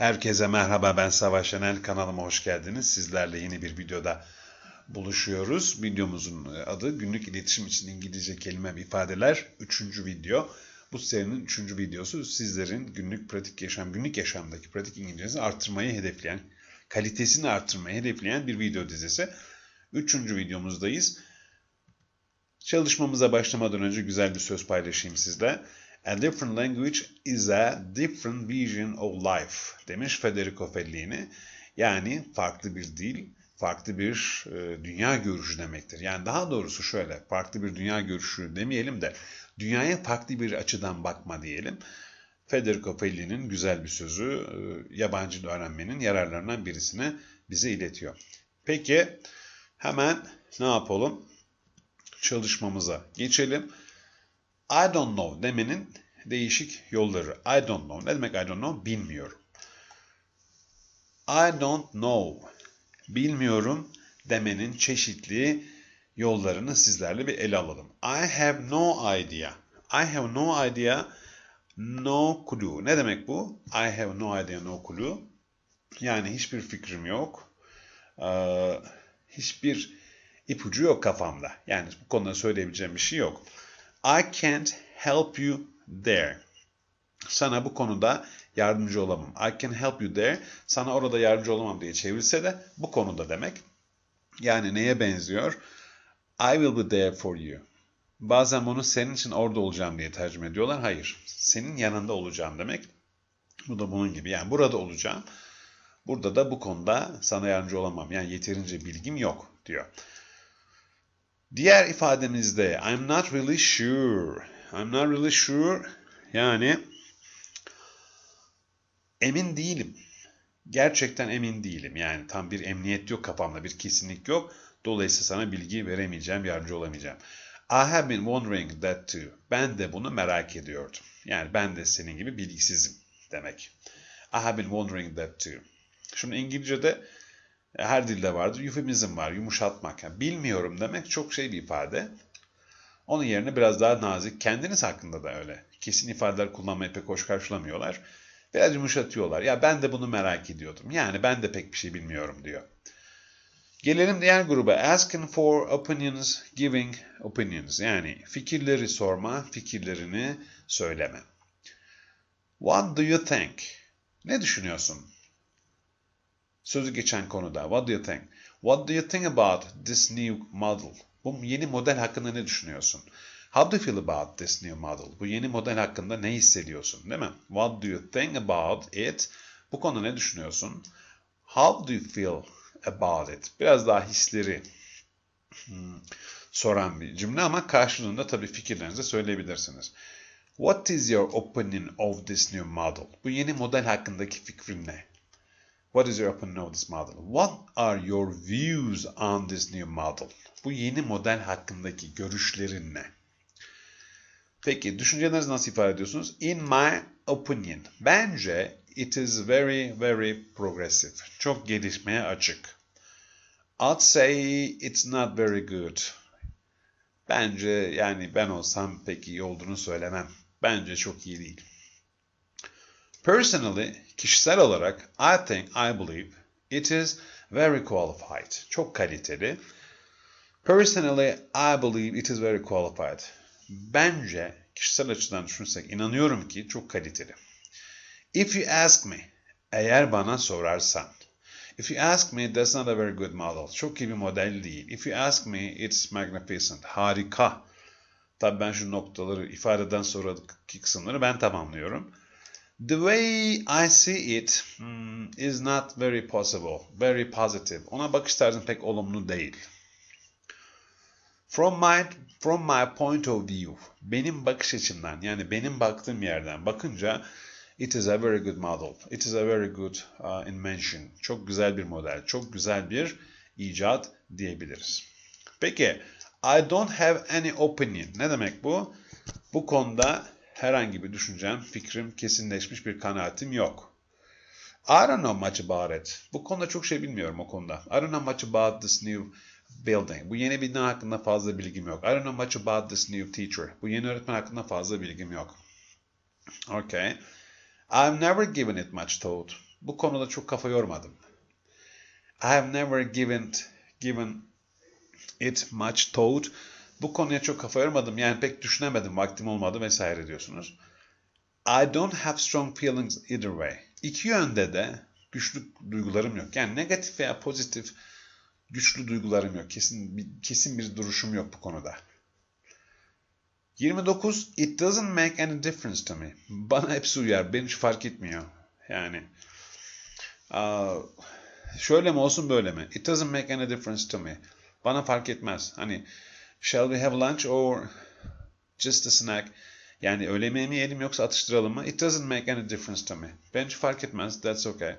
Herkese merhaba ben Savaş Şenel kanalıma hoş geldiniz. Sizlerle yeni bir videoda buluşuyoruz. Videomuzun adı günlük iletişim için İngilizce kelime ve ifadeler 3. video. Bu serinin 3. videosu sizlerin günlük pratik yaşam, günlük yaşamdaki pratik İngilizcenizi arttırmayı hedefleyen, kalitesini arttırmayı hedefleyen bir video dizisi. 3. videomuzdayız. Çalışmamıza başlamadan önce güzel bir söz paylaşayım sizle. A different language is a different vision of life demiş Federico Fellini. Yani farklı bir dil, farklı bir e, dünya görüşü demektir. Yani daha doğrusu şöyle, farklı bir dünya görüşü demeyelim de dünyaya farklı bir açıdan bakma diyelim. Federico Fellini'nin güzel bir sözü e, yabancı öğrenmenin yararlarından birisini bize iletiyor. Peki hemen ne yapalım? Çalışmamıza geçelim. I don't know demenin değişik yolları. I don't know. Ne demek I don't know? Bilmiyorum. I don't know. Bilmiyorum demenin çeşitli yollarını sizlerle bir ele alalım. I have no idea. I have no idea, no clue. Ne demek bu? I have no idea, no clue. Yani hiçbir fikrim yok. Ee, hiçbir ipucu yok kafamda. Yani bu konuda söyleyebileceğim bir şey yok. I can't help you there. Sana bu konuda yardımcı olamam. I can help you there. Sana orada yardımcı olamam diye çevirse de bu konuda demek. Yani neye benziyor? I will be there for you. Bazen bunu senin için orada olacağım diye tercüme ediyorlar. Hayır. Senin yanında olacağım demek. Bu da bunun gibi. Yani burada olacağım. Burada da bu konuda sana yardımcı olamam. Yani yeterince bilgim yok diyor. Diğer ifademizde I'm not really sure. I'm not really sure. Yani emin değilim. Gerçekten emin değilim. Yani tam bir emniyet yok kafamda, bir kesinlik yok. Dolayısıyla sana bilgi veremeyeceğim, yardımcı olamayacağım. I have been wondering that too. Ben de bunu merak ediyordum. Yani ben de senin gibi bilgisizim demek. I have been wondering that too. Şimdi İngilizce'de her dilde vardır. Eufemizm var, yumuşatmak. Yani bilmiyorum demek çok şey bir ifade. Onun yerine biraz daha nazik, kendiniz hakkında da öyle. Kesin ifadeler kullanmayı pek hoş karşılamıyorlar. Biraz yumuşatıyorlar. Ya ben de bunu merak ediyordum. Yani ben de pek bir şey bilmiyorum diyor. Gelelim diğer gruba. Asking for opinions, giving opinions. Yani fikirleri sorma, fikirlerini söyleme. What do you think? Ne düşünüyorsun? Sözü geçen konuda. What do you think? What do you think about this new model? Bu yeni model hakkında ne düşünüyorsun? How do you feel about this new model? Bu yeni model hakkında ne hissediyorsun, değil mi? What do you think about it? Bu konuda ne düşünüyorsun? How do you feel about it? Biraz daha hisleri hmm, soran bir cümle ama karşılığında tabii fikirlerinizi söyleyebilirsiniz. What is your opinion of this new model? Bu yeni model hakkındaki fikrin ne? What is your opinion of this model? What are your views on this new model? Bu yeni model hakkındaki görüşlerin ne? Peki düşüncelerinizi nasıl ifade ediyorsunuz? In my opinion. Bence it is very very progressive. Çok gelişmeye açık. I'd say it's not very good. Bence yani ben olsam pek iyi olduğunu söylemem. Bence çok iyi değil. Personally, kişisel olarak I think, I believe it is very qualified. Çok kaliteli. Personally, I believe it is very qualified. Bence kişisel açıdan düşünsek inanıyorum ki çok kaliteli. If you ask me, eğer bana sorarsan. If you ask me, that's not a very good model. Çok iyi bir model değil. If you ask me, it's magnificent. Harika. Tabii ben şu noktaları ifadeden sonraki kısımları ben tamamlıyorum. The way I see it hmm, is not very possible, very positive. Ona bakış tarzım pek olumlu değil. From my from my point of view, benim bakış açımdan yani benim baktığım yerden bakınca it is a very good model. It is a very good uh, invention. Çok güzel bir model, çok güzel bir icat diyebiliriz. Peki, I don't have any opinion. Ne demek bu? Bu konuda herhangi bir düşüncem, fikrim, kesinleşmiş bir kanaatim yok. I don't know much about it. Bu konuda çok şey bilmiyorum o konuda. I don't know much about this new building. Bu yeni bina hakkında fazla bilgim yok. I don't know much about this new teacher. Bu yeni öğretmen hakkında fazla bilgim yok. Okay. I've never given it much thought. Bu konuda çok kafa yormadım. I have never given given it much thought. Bu konuya çok kafa yormadım. Yani pek düşünemedim, vaktim olmadı vesaire diyorsunuz. I don't have strong feelings either way. İki yönde de güçlü duygularım yok. Yani negatif veya pozitif güçlü duygularım yok. Kesin kesin bir duruşum yok bu konuda. 29. It doesn't make any difference to me. Bana hepsi uyar. Benim hiç fark etmiyor. Yani şöyle mi olsun böyle mi? It doesn't make any difference to me. Bana fark etmez. Hani shall we have lunch or just a snack? Yani öğle yemeği mi yiyelim yoksa atıştıralım mı? It doesn't make any difference to me. Ben fark etmez. That's okay.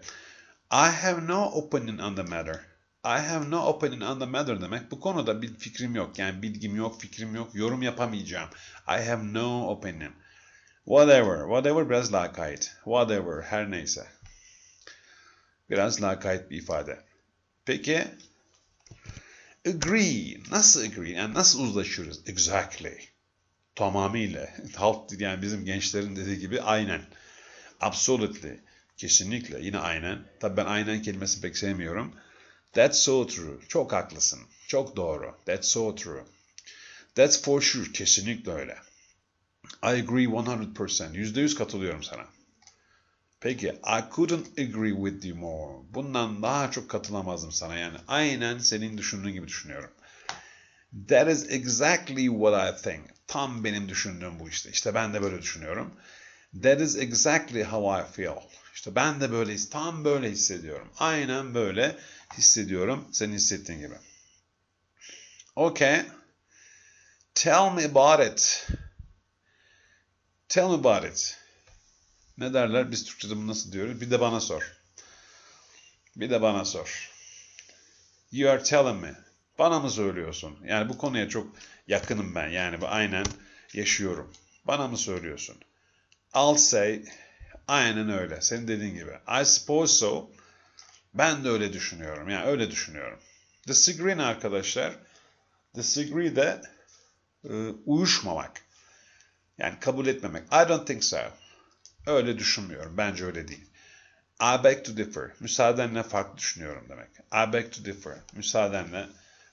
I have no opinion on the matter. I have no opinion on the matter demek bu konuda bir fikrim yok. Yani bilgim yok, fikrim yok, yorum yapamayacağım. I have no opinion. Whatever, whatever biraz lakayt. Whatever, her neyse. Biraz lakayt bir ifade. Peki, agree. Nasıl agree? Yani nasıl uzlaşıyoruz? Exactly. Tamamıyla. Halk yani bizim gençlerin dediği gibi aynen. Absolutely. Kesinlikle. Yine aynen. Tabii ben aynen kelimesini pek sevmiyorum. That's so true. Çok haklısın. Çok doğru. That's so true. That's for sure. Kesinlikle öyle. I agree 100%. %100 katılıyorum sana. Peki, I couldn't agree with you more. Bundan daha çok katılamazdım sana. Yani aynen senin düşündüğün gibi düşünüyorum. That is exactly what I think. Tam benim düşündüğüm bu işte. İşte ben de böyle düşünüyorum. That is exactly how I feel. İşte ben de böyle, tam böyle hissediyorum. Aynen böyle hissediyorum senin hissettiğin gibi. Okay. Tell me about it. Tell me about it. Ne derler? Biz Türkçe'de bunu nasıl diyoruz? Bir de bana sor. Bir de bana sor. You are telling me. Bana mı söylüyorsun? Yani bu konuya çok yakınım ben. Yani bu aynen yaşıyorum. Bana mı söylüyorsun? I'll say aynen öyle. Senin dediğin gibi. I suppose so. Ben de öyle düşünüyorum. Yani öyle düşünüyorum. Disagree ne arkadaşlar? Disagree de e, uyuşmamak. Yani kabul etmemek. I don't think so. Öyle düşünmüyorum. Bence öyle değil. I beg to differ. Müsaadenle farklı düşünüyorum demek. I beg to differ. Müsaadenle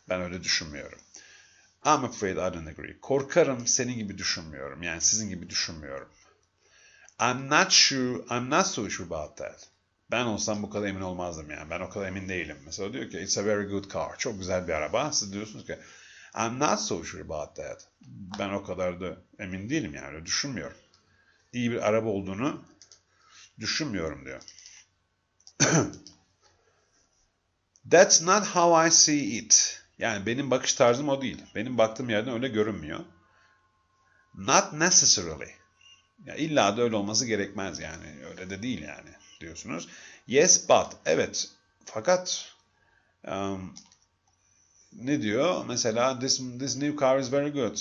ben öyle düşünmüyorum. I'm afraid I don't agree. Korkarım senin gibi düşünmüyorum. Yani sizin gibi düşünmüyorum. I'm not sure, I'm not so sure about that. Ben olsam bu kadar emin olmazdım yani. Ben o kadar emin değilim. Mesela diyor ki it's a very good car. Çok güzel bir araba. Siz diyorsunuz ki I'm not so sure about that. Ben o kadar da emin değilim yani. Öyle düşünmüyorum. İyi bir araba olduğunu düşünmüyorum diyor. That's not how I see it. Yani benim bakış tarzım o değil. Benim baktığım yerden öyle görünmüyor. Not necessarily. Ya illa da öyle olması gerekmez yani. Öyle de değil yani diyorsunuz. Yes but. Evet. Fakat um, ne diyor? Mesela this, this new car is very good.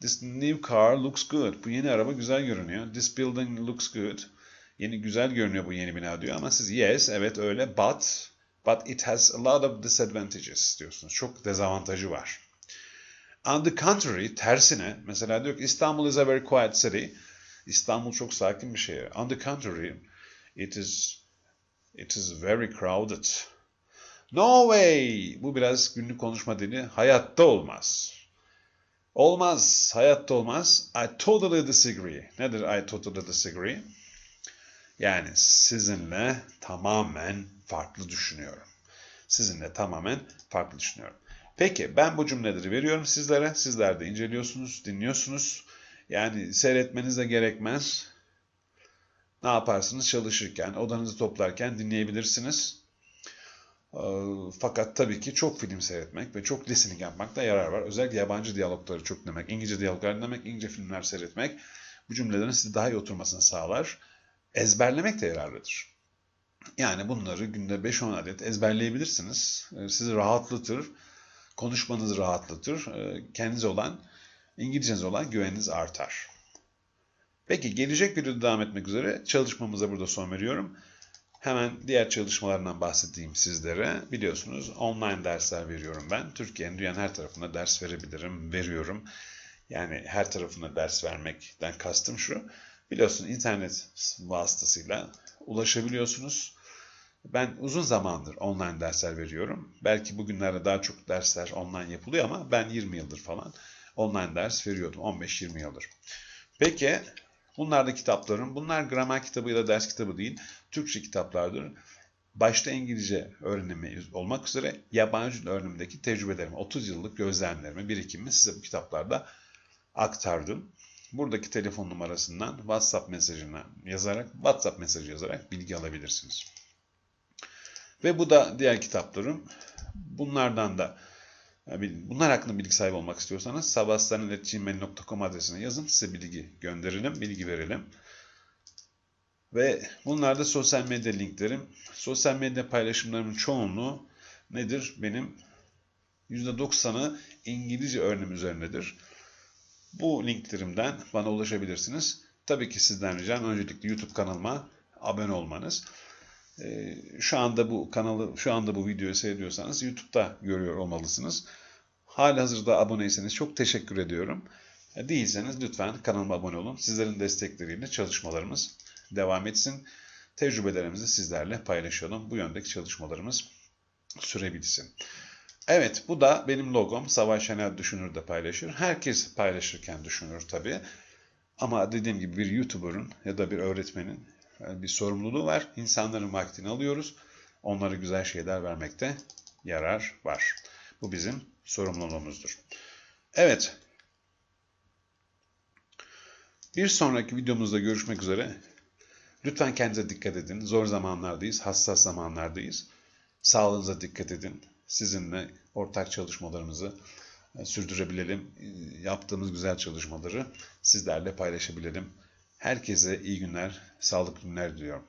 This new car looks good. Bu yeni araba güzel görünüyor. This building looks good. Yeni güzel görünüyor bu yeni bina diyor ama siz yes evet öyle but but it has a lot of disadvantages diyorsunuz. Çok dezavantajı var. On the contrary tersine mesela diyor ki İstanbul is a very quiet city. İstanbul çok sakin bir şehir. On the contrary it is it is very crowded. No way! Bu biraz günlük konuşma dili. Hayatta olmaz. Olmaz. Hayatta olmaz. I totally disagree. Nedir I totally disagree? Yani sizinle tamamen farklı düşünüyorum. Sizinle tamamen farklı düşünüyorum. Peki ben bu cümleleri veriyorum sizlere. Sizler de inceliyorsunuz, dinliyorsunuz. Yani seyretmeniz de gerekmez. Ne yaparsınız çalışırken, odanızı toplarken dinleyebilirsiniz. Ee, fakat tabii ki çok film seyretmek ve çok listening yapmakta yarar var. Özellikle yabancı diyalogları çok dinlemek, İngilizce diyaloglar dinlemek, İngilizce filmler seyretmek bu cümlelerin size daha iyi oturmasını sağlar. Ezberlemek de yararlıdır. Yani bunları günde 5-10 adet ezberleyebilirsiniz. Ee, sizi rahatlatır, konuşmanızı rahatlatır. Ee, kendinize olan, İngilizcenize olan güveniniz artar. Peki gelecek videoda devam etmek üzere çalışmamıza burada son veriyorum. Hemen diğer çalışmalarından bahsedeyim sizlere. Biliyorsunuz online dersler veriyorum ben. Türkiye'nin dünyanın her tarafında ders verebilirim, veriyorum. Yani her tarafında ders vermekten kastım şu. Biliyorsunuz internet vasıtasıyla ulaşabiliyorsunuz. Ben uzun zamandır online dersler veriyorum. Belki bugünlerde daha çok dersler online yapılıyor ama ben 20 yıldır falan online ders veriyordum. 15-20 yıldır. Peki bunlar da kitaplarım. Bunlar gramer kitabı ya da ders kitabı değil. Türkçe kitaplardır. Başta İngilizce öğrenimi olmak üzere yabancı dil öğrenimindeki tecrübelerimi, 30 yıllık gözlemlerimi, birikimimi size bu kitaplarda aktardım. Buradaki telefon numarasından WhatsApp mesajına yazarak, WhatsApp mesajı yazarak bilgi alabilirsiniz. Ve bu da diğer kitaplarım. Bunlardan da bunlar hakkında bilgi sahibi olmak istiyorsanız sabahstanil.gmail.com adresine yazın. Size bilgi gönderelim, bilgi verelim. Ve bunlar da sosyal medya linklerim. Sosyal medya paylaşımlarımın çoğunluğu nedir? Benim %90'ı İngilizce öğrenim üzerinedir. Bu linklerimden bana ulaşabilirsiniz. Tabii ki sizden ricam öncelikle YouTube kanalıma abone olmanız. Ee, şu anda bu kanalı, şu anda bu videoyu seyrediyorsanız YouTube'da görüyor olmalısınız. Hali hazırda aboneyseniz çok teşekkür ediyorum. E, değilseniz lütfen kanalıma abone olun. Sizlerin destekleriyle çalışmalarımız devam etsin. Tecrübelerimizi sizlerle paylaşalım. Bu yöndeki çalışmalarımız sürebilsin. Evet bu da benim logom. Savaş Şener Düşünür de paylaşır. Herkes paylaşırken düşünür tabii. Ama dediğim gibi bir YouTuber'ın ya da bir öğretmenin bir sorumluluğu var. İnsanların vaktini alıyoruz. Onlara güzel şeyler vermekte yarar var. Bu bizim sorumluluğumuzdur. Evet. Bir sonraki videomuzda görüşmek üzere. Lütfen kendinize dikkat edin. Zor zamanlardayız, hassas zamanlardayız. Sağlığınıza dikkat edin. Sizinle ortak çalışmalarımızı e, sürdürebilelim. E, yaptığımız güzel çalışmaları sizlerle paylaşabilelim. Herkese iyi günler, sağlıklı günler diliyorum.